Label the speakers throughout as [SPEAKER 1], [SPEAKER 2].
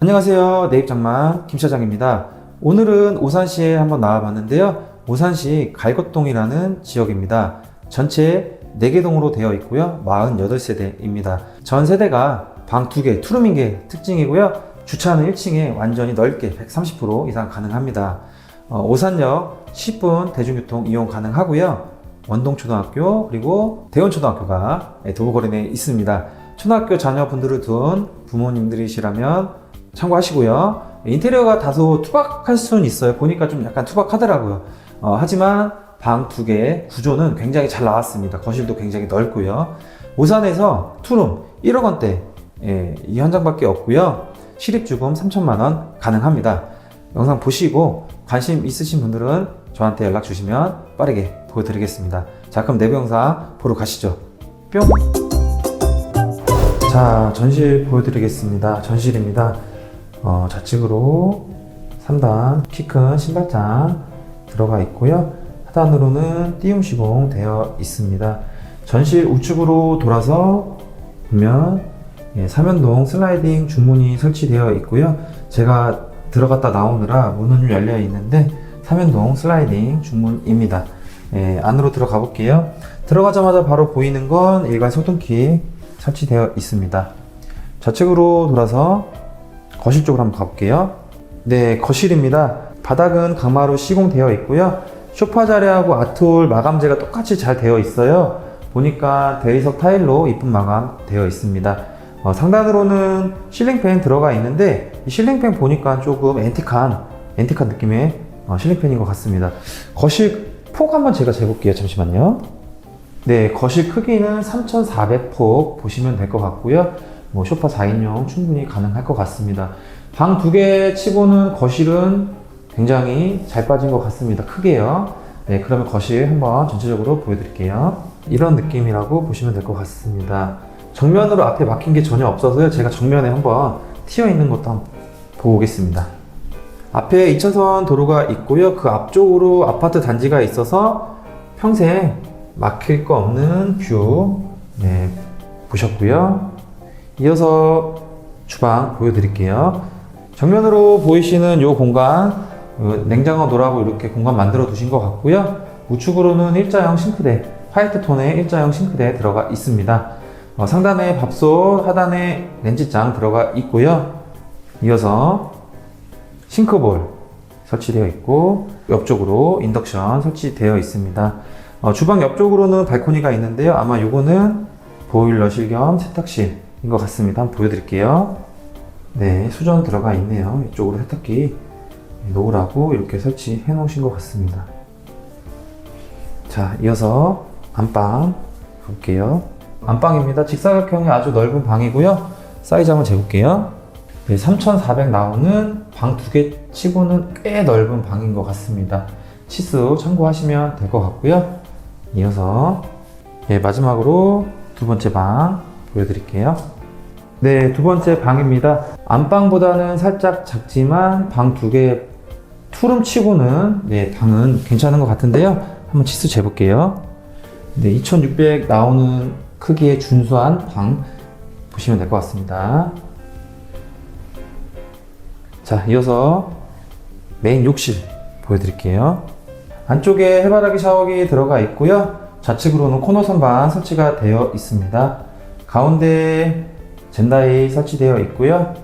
[SPEAKER 1] 안녕하세요. 내 입장만 김 차장입니다. 오늘은 오산시에 한번 나와봤는데요. 오산시 갈것동이라는 지역입니다. 전체 4개 동으로 되어 있고요. 48세대입니다. 전 세대가 방 2개, 투룸인 게 특징이고요. 주차는 1층에 완전히 넓게 130% 이상 가능합니다. 어, 오산역 10분 대중교통 이용 가능하고요. 원동초등학교 그리고 대원초등학교가 네, 도보거리 내에 있습니다. 초등학교 자녀분들을 둔 부모님들이시라면 참고하시고요. 인테리어가 다소 투박할 수는 있어요. 보니까 좀 약간 투박하더라고요. 어, 하지만 방 두 개의 구조는 굉장히 잘 나왔습니다. 거실도 굉장히 넓고요. 오산에서 투룸 1억 원대 예, 이 현장밖에 없고요. 실입주금 3천만 원 가능합니다. 영상 보시고 관심 있으신 분들은 저한테 연락 주시면 빠르게 보여드리겠습니다. 자, 그럼 내부 영상 보러 가시죠. 뿅! 자, 전실 보여드리겠습니다. 전실입니다. 어, 좌측으로 3단 키 큰 신발장 들어가 있고요. 하단으로는 띄움 시공 되어 있습니다. 전실 우측으로 돌아서 보면 예, 삼연동 슬라이딩 중문이 설치되어 있고요. 제가 들어갔다 나오느라 문은 좀 열려 있는데 삼연동 슬라이딩 중문입니다. 예, 안으로 들어가 볼게요. 들어가자마자 바로 보이는 건 일괄 소등키 설치되어 있습니다. 좌측으로 돌아서 거실 쪽으로 한번 가볼게요. 네, 거실입니다. 바닥은 강마루 시공되어 있고요. 소파 자리하고 아트홀 마감재가 똑같이 잘 되어 있어요. 보니까 대리석 타일로 이쁜 마감 되어 있습니다. 어, 상단으로는 실링팬 들어가 있는데 이 실링팬 보니까 조금 앤틱한 앤틱한 느낌의 어, 실링팬인 것 같습니다. 거실 폭 한번 제가 재볼게요. 잠시만요. 네, 거실 크기는 3,400폭 보시면 될 것 같고요. 뭐 소파 4인용 충분히 가능할 것 같습니다. 방 두 개 치고는 거실은 굉장히 잘 빠진 것 같습니다. 크게요. 네, 그러면 거실 한번 전체적으로 보여드릴게요. 이런 느낌이라고 보시면 될 것 같습니다. 정면으로 앞에 막힌 게 전혀 없어서요. 제가 정면에 한번 튀어 있는 것도 한번 보고 오겠습니다. 앞에 2차선 도로가 있고요. 그 앞쪽으로 아파트 단지가 있어서 평생 막힐 거 없는 뷰 네, 보셨고요. 이어서 주방 보여드릴게요. 정면으로 보이시는 이 공간 어, 냉장고 노라고 이렇게 공간 만들어 두신 것 같고요. 우측으로는 일자형 싱크대, 화이트 톤의 일자형 싱크대 들어가 있습니다. 어, 상단에 밥솥, 하단에 렌즈장 들어가 있고요. 이어서 싱크볼 설치되어 있고 옆쪽으로 인덕션 설치되어 있습니다. 어, 주방 옆쪽으로는 발코니가 있는데요. 아마 요거는 보일러실 겸 세탁실인 것 같습니다. 한번 보여드릴게요. 네, 수전 들어가 있네요. 이쪽으로 세탁기 놓으라고 이렇게 설치해 놓으신 것 같습니다. 자, 이어서 안방 볼게요. 안방입니다. 직사각형의 아주 넓은 방이고요. 사이즈 한번 재볼게요. 네, 3,400 나오는 방 두 개 치고는 꽤 넓은 방인 것 같습니다. 치수 참고하시면 될 것 같고요. 이어서 네, 마지막으로 두 번째 방 보여드릴게요. 네, 두 번째 방입니다. 안방보다는 살짝 작지만 방 두 개 투룸 치고는 네, 방은 괜찮은 것 같은데요. 한번 치수 재볼게요. 네, 2600 나오는 크기의 준수한 방 보시면 될 것 같습니다. 자, 이어서 메인 욕실 보여드릴게요. 안쪽에 해바라기 샤워기 들어가 있고요. 좌측으로는 코너 선반 설치가 되어 있습니다. 가운데 젠다이 설치되어 있고요.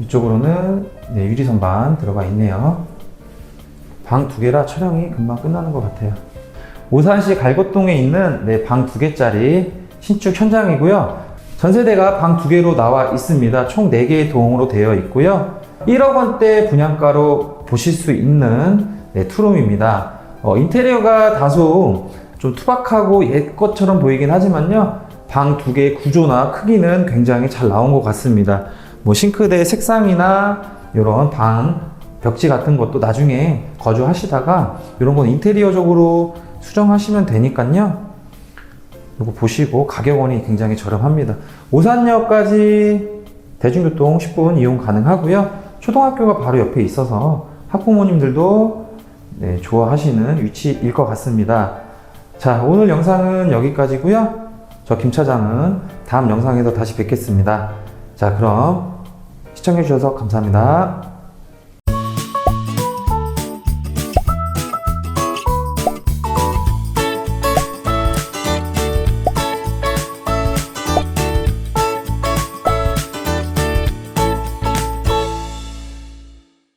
[SPEAKER 1] 이쪽으로는 네, 유리 선반 들어가 있네요. 방 두 개라 촬영이 금방 끝나는 것 같아요. 오산시 갈것동에 있는 네, 방 두 개짜리 신축 현장이고요. 전세대가 방 두 개로 나와 있습니다. 총 4개의 동으로 되어 있고요. 1억 원대 분양가로 보실 수 있는 네, 투룸입니다. 어, 인테리어가 다소 좀 투박하고 옛 것처럼 보이긴 하지만요. 방 두 개의 구조나 크기는 굉장히 잘 나온 것 같습니다. 뭐 싱크대 색상이나 이런 방 벽지 같은 것도 나중에 거주하시다가 이런 건 인테리어적으로 수정하시면 되니까요. 이거 보시고 가격원이 굉장히 저렴합니다. 오산역까지 대중교통 10분 이용 가능하고요. 초등학교가 바로 옆에 있어서 학부모님들도 네, 좋아하시는 위치일 것 같습니다. 자, 오늘 영상은 여기까지고요. 저 김 차장은 다음 영상에서 다시 뵙겠습니다. 자, 그럼 시청해주셔서 감사합니다.